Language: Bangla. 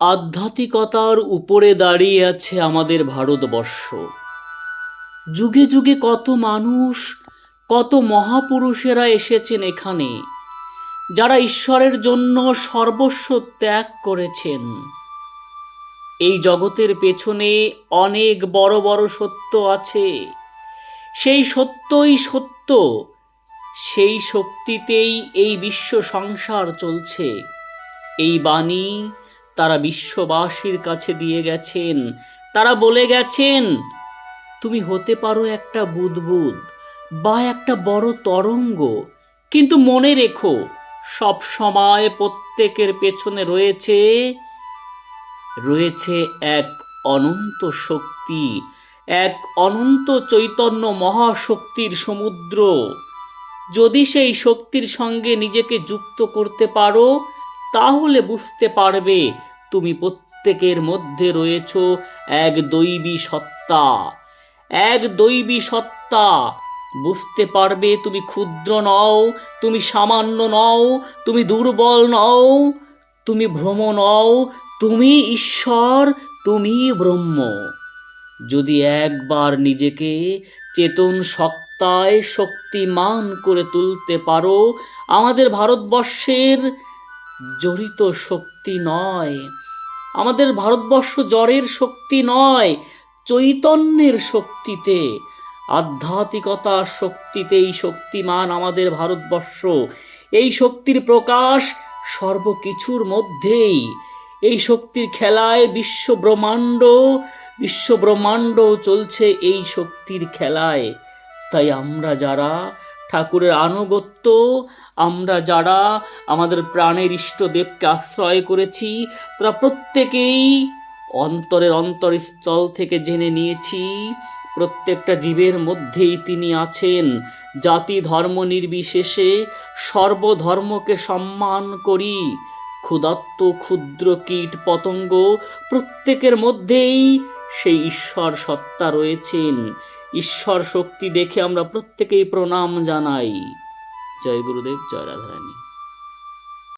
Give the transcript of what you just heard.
আধ্যাত্মিকতার উপরে দাঁড়িয়ে আছে আমাদের ভারতবর্ষ। যুগে যুগে কত মানুষ, কত মহাপুরুষেরা এসেছেন এখানে, যারা ঈশ্বরের জন্য সর্বস্ব ত্যাগ করেছেন। এই জগতের পেছনে অনেক বড় বড় সত্য আছে। সেই সত্যই সত্য, সেই শক্তিতেই এই বিশ্ব সংসার চলছে। এই বাণী তারা বিশ্ববাসীর কাছে দিয়ে গেছেন। তারা বলে গেছেন, তুমি হতে পারো একটা বুদবুদ বা একটা বড় তরঙ্গ, কিন্তু মনে রেখো, সব সময় প্রত্যেকের পেছনে রয়েছে রয়েছে এক অনন্ত শক্তি, এক অনন্ত চৈতন্য মহাশক্তির সমুদ্র। যদি সেই শক্তির সঙ্গে নিজেকে যুক্ত করতে পারো, তাহলে বুঝতে পারবে তুমি প্রত্যেকের মধ্যে রয়েছ এক দৈবী সত্তা। এক দৈবী সত্তা। বুঝতে পারবে তুমি ক্ষুদ্র নও, তুমি সামান্য নও, তুমি দুর্বল নও, তুমি ভ্রম নও, তুমি ঈশ্বর, তুমি ব্রহ্ম। যদি একবার নিজেকে চেতন সত্তায় শক্তিমান করে তুলতে পারো, আমাদের ভারতবর্ষের জড়িত শক্তি নয়। আমাদের ভারতবর্ষ জ্বরের শক্তি নয়, চৈতন্যের শক্তিতে। আধ্যাত্মিকতার শক্তিতেই শক্তিমান আমাদের ভারতবর্ষ। এই শক্তির প্রকাশ সর্বকিছুর মধ্যেই। এই শক্তির খেলায় বিশ্ব ব্রহ্মাণ্ড বিশ্ব ব্রহ্মাণ্ড চলছে এই শক্তির খেলায়। তাই আমরা যারা ঠাকুরের আনুগত্য। আমরা যারা আমাদের প্রাণের ইষ্টদেবকে আশ্রয় করেছি, তারা প্রত্যেকেই অন্তরের অন্তরস্থল থেকে জেনে নিয়েছি। প্রত্যেকটা জীবের মধ্যেই তিনি আছেন। জাতি ধর্ম নির্বিশেষে সর্বধর্মকে সম্মান করি। ক্ষুদাত্ত ক্ষুদ্র কীট পতঙ্গ প্রত্যেকের মধ্যেই সেই ঈশ্বর সত্তা রয়েছেন। ঈশ্বর শক্তি দেখে আমরা প্রত্যেকেই প্রণাম জানাই। জয় গুরুদেব জয় রাধারানী।